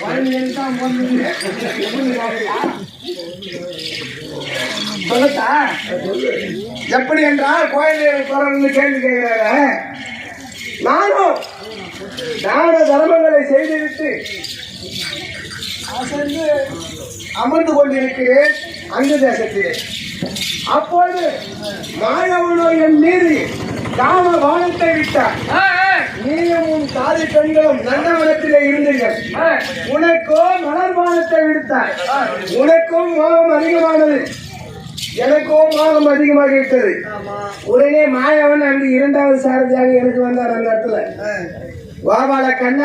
குழந்தைகள் எப்படி எப்படி என்றால் கோயில் குரல் கேள்வி கேட்கிறாரு நானும் தான தர்மங்களை செய்துவிட்டு அசந்து அமர்ந்து கொண்டிருக்கிறேன் அந்த தேசத்தில். அப்போது மாயவனோ என் மீது காம வானத்தை விட்டார் உன் காது பெண்களும் நந்தவனத்திலே இருந்தீர்கள். உனக்கோ மலர்வானத்தை விடுத்தார். உனக்கும் மோகம் அதிகமானது. எனக்கும் மோகம் அதிகமாக விட்டது உடனே மாயவன் அங்கு இரண்டாவது சாரதியாக எனக்கு வந்தார் அந்த இடத்துல. வாபால கண்ண.